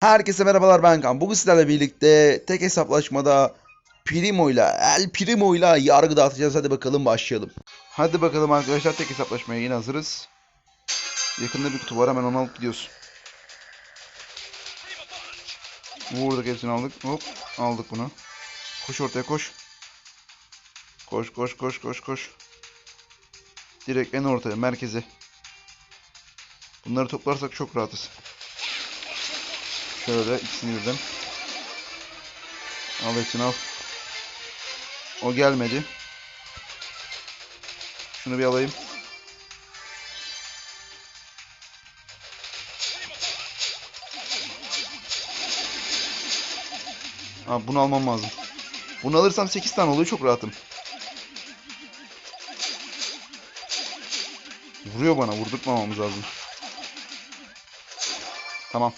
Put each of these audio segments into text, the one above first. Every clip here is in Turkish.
Herkese merhabalar ben Kan. Bugün sizlerle birlikte tek hesaplaşmada Primo ile El Primo ile yargı dağıtacağız. Hadi bakalım başlayalım. Hadi bakalım arkadaşlar tek hesaplaşmaya yine hazırız. Yakında bir kutu var hemen onu alıp gidiyoruz. Vurduk hepsini aldık. Hop aldık bunu. Koş ortaya koş. Koş koş koş koş koş. Direkt en ortaya merkeze. Bunları toplarsak çok rahatız. Şöyle ikisini birden. Al hepsini al. O gelmedi. Şunu bir alayım. Abi bunu almam lazım. Bunu alırsam 8 tane oluyor çok rahatım. Vuruyor bana vurdurtmamamız lazım. Tamam.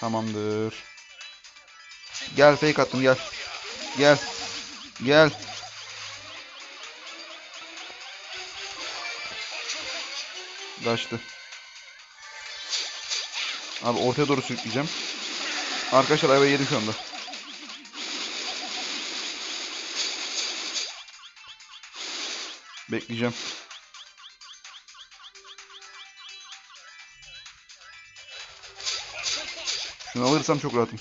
Tamamdır. Gel fake attım gel. Gel. Gel. Kaçtı. Abi ortaya doğru sürükleyeceğim. Arkadaşlar ayva yedim şu anda. Bekleyeceğim. Şunu alırsam çok rahatım.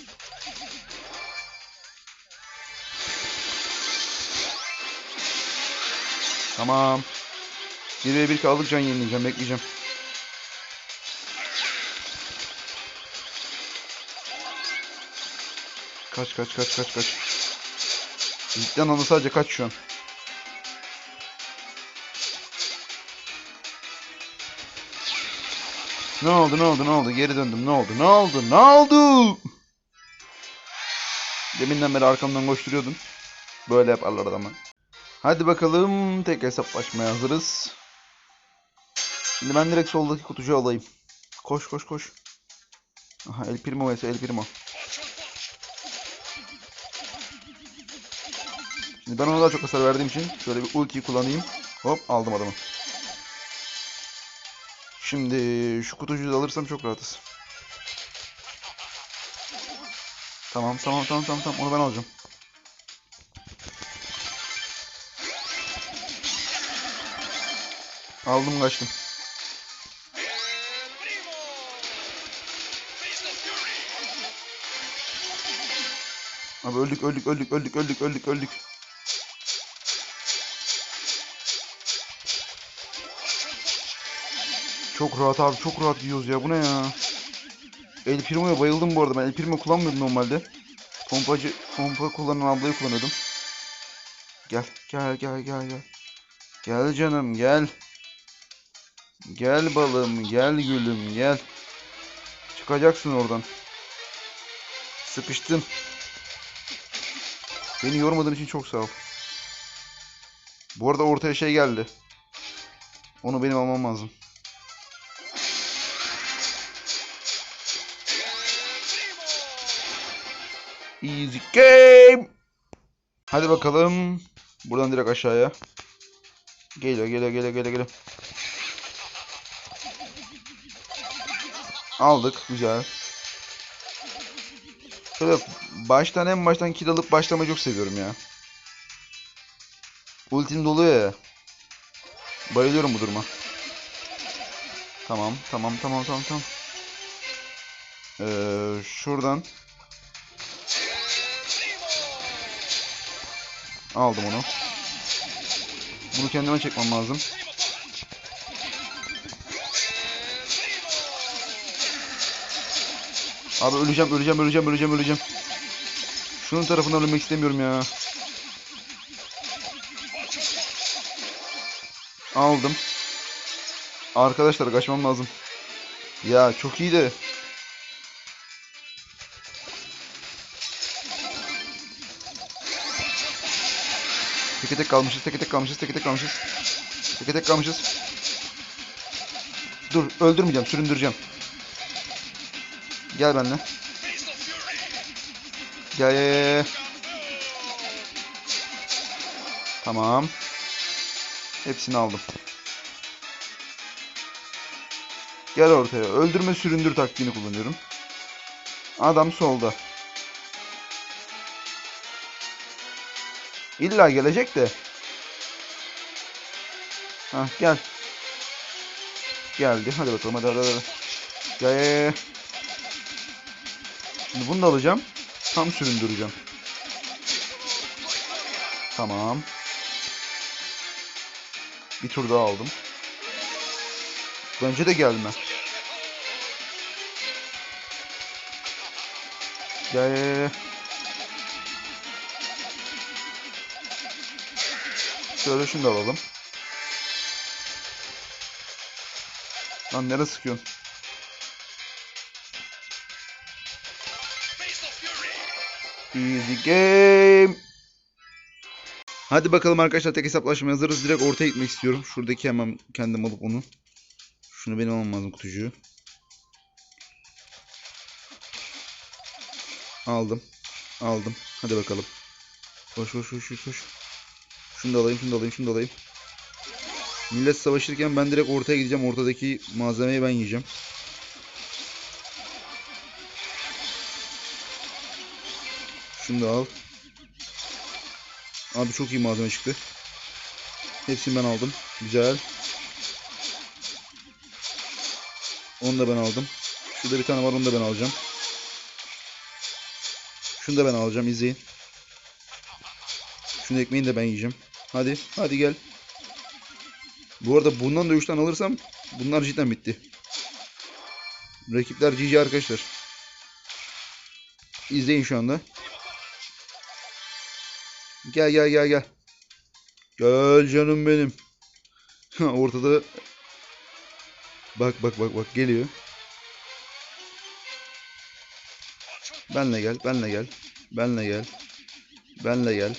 Tamam. 1 ve 1 kaldık can yenileyeceğim. Bekleyeceğim. Kaç kaç kaç kaç kaç. Cidden anı sadece kaç şu an. Ne oldu ne oldu ne oldu? Geri döndüm. Ne oldu ne oldu ne oldu? Deminden beri arkamdan koşturuyordun Böyle yaparlar adamı Hadi bakalım tek hesaplaşmaya hazırız. Şimdi ben direkt soldaki kutucuğu alayım. Koş koş koş. Aha El Primo vs El Primo. Şimdi ben ona daha çok hasar verdiğim için şöyle bir ultiyi kullanayım. Hop aldım adamı Şimdi şu kutucuğu da alırsam çok rahatız. Tamam tamam tamam tamam tamam onu ben alacağım. Aldım kaçtım. Abi öldük öldük öldük öldük öldük öldük öldük. Çok rahat abi çok rahat yiyoruz ya bu ne ya. El Primo'ya bayıldım bu arada ben El Primo kullanmıyordum normalde. Pompacı pompa kullanan ablayı kullanıyordum. Gel gel gel gel gel. Gel canım gel. Gel balım gel gülüm gel. Çıkacaksın oradan. Sıkıştım. Beni yormadığın için çok sağ ol. Bu arada ortaya şey geldi. Onu benim almam lazım. Easy game. Hadi bakalım. Buradan direkt aşağıya. Geliyor, geliyor, geliyor, geliyor, geliyor. Aldık, güzel. Şöyle baştan en baştan kill alıp başlamayı çok seviyorum ya. Ultim doluyor ya. Bayılıyorum bu duruma. Tamam, tamam, tamam, tamam, tamam. Ee, şuradan Aldım onu. Bunu kendime çekmem lazım. Abi öleceğim, öleceğim, öleceğim, öleceğim, öleceğim. Şunun tarafından ölmek istemiyorum ya. Aldım. Arkadaşlar kaçmam lazım. Ya çok iyi de. Teke tek kalmışız, teke tek kalmışız, teke tek kalmışız. Teke tek kalmışız. Dur, öldürmeyeceğim, süründüreceğim. Gel benimle. Gel. Tamam. Hepsini aldım. Gel ortaya. Öldürme süründür taktiğini kullanıyorum. Adam solda. İlla gelecek de. Ha gel. Geldi. Hadi bakalım hadi hadi hadi. Gel. Şimdi bunu da alacağım. Tam süründüreceğim. Tamam. Bir tur daha aldım. Bence de gelme. Gel, Şöyle şunu da alalım. Lan nereye sıkıyorsun? Easy game. Hadi bakalım arkadaşlar tek hesaplaşmaya hazırız. Direkt ortaya gitmek istiyorum. Şuradaki hemen kendim alıp onu. Şunu benim almam lazım kutucuğu. Aldım. Aldım. Hadi bakalım. Koş koş koş koş. Şunu da alayım, şunu da alayım, şunu da alayım. Millet savaşırken ben direkt ortaya gideceğim. Ortadaki malzemeyi ben yiyeceğim. Şunu da al. Abi çok iyi malzeme çıktı. Hepsini ben aldım. Güzel. Onu da ben aldım. Şurada bir tane var onu da ben alacağım. Şunu da ben alacağım izleyin. Şunu ekmeğini de ben yiyeceğim. Hadi hadi gel. Bu arada bundan da 3 tane alırsam bunlar cidden bitti. Rakipler GG arkadaşlar. İzleyin şu anda. Gel gel gel gel. Gel canım benim. Ortada Bak bak bak bak geliyor. Benle gel, benle gel. Benle gel. Benle gel.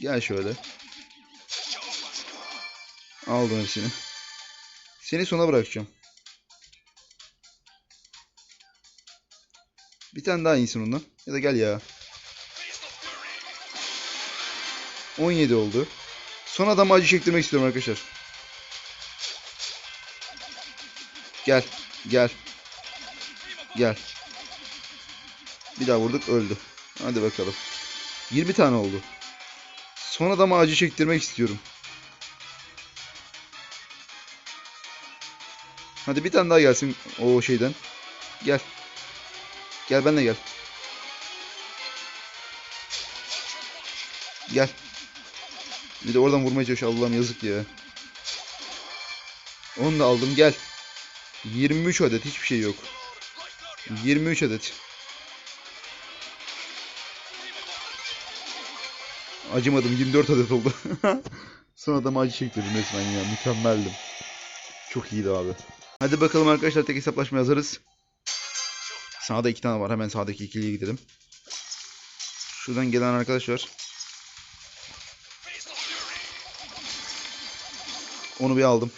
Gel şöyle. Aldım hepsini. Seni sona bırakacağım. Bir tane daha insin ondan. Ya da gel ya. 17 oldu. Son adamı acı çektirmek istiyorum arkadaşlar. Gel. Gel. Gel. Bir daha vurduk öldü. Hadi bakalım. 20 tane oldu. Son adama acı çektirmek istiyorum. Hadi bir tane daha gelsin o şeyden. Gel. Gel benimle gel. Gel. Bir de oradan vurmaya çalışıyor. Allah'ım yazık ya. Onu da aldım gel. 23 adet hiçbir şey yok. 23 adet. Acımadım 24 adet oldu. Son adamı acı çektirdim resmen ya mükemmeldim. Çok iyiydi abi. Hadi bakalım arkadaşlar tek hesaplaşmaya hazırız. Sağda iki tane var hemen sağdaki ikiliye gidelim. Şuradan gelen arkadaş var. Onu bir aldım.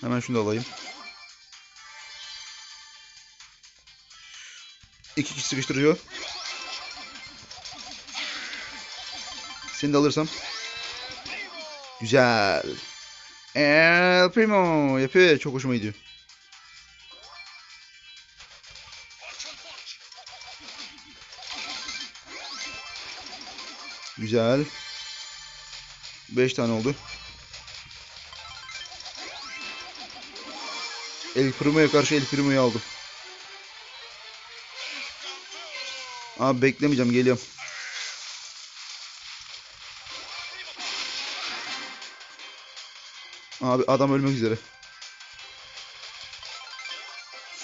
Hemen şunu da alayım. İki kişi sıkıştırıyor. Seni de alırsam. Güzel. El Primo yapıyor. Çok hoşuma gidiyor. Güzel. 5 tane oldu. El Primo'ya karşı El Primo'yu aldım. Abi beklemeyeceğim geliyorum. Abi adam ölmek üzere.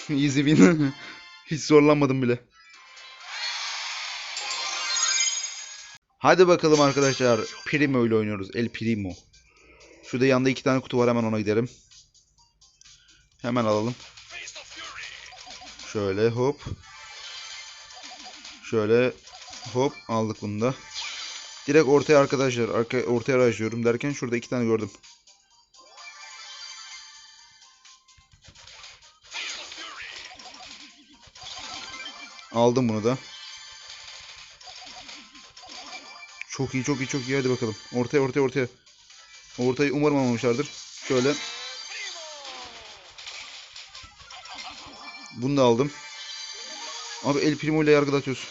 Easy win. Hiç zorlanmadım bile. Hadi bakalım arkadaşlar. Primo ile oynuyoruz. El Primo. Şurada yanında iki tane kutu var hemen ona gidelim. Hemen alalım. Şöyle hop. Şöyle hop aldık bunu da. Direkt ortaya arkadaşlar. Arka, ortaya araştırıyorum derken şurada iki tane gördüm. Aldım bunu da. Çok iyi çok iyi çok iyi hadi bakalım. Ortaya ortaya ortaya. Ortayı umarım almamışlardır. Şöyle. Bunu da aldım. Abi El Primo ile yargılatıyoruz.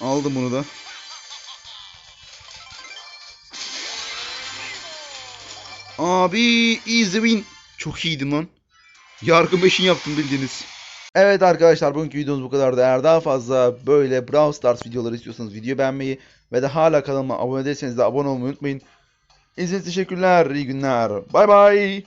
Aldım bunu da. Abi easy win. Çok iyiydim lan. Yargı meşin yaptım bildiğiniz. Evet arkadaşlar bugünkü videomuz bu kadardı. Eğer daha fazla böyle Brawl Stars videoları istiyorsanız video beğenmeyi ve de hala kanalıma abone değilseniz de abone olmayı unutmayın. İzlediğiniz için teşekkürler. İyi günler. Bay bay.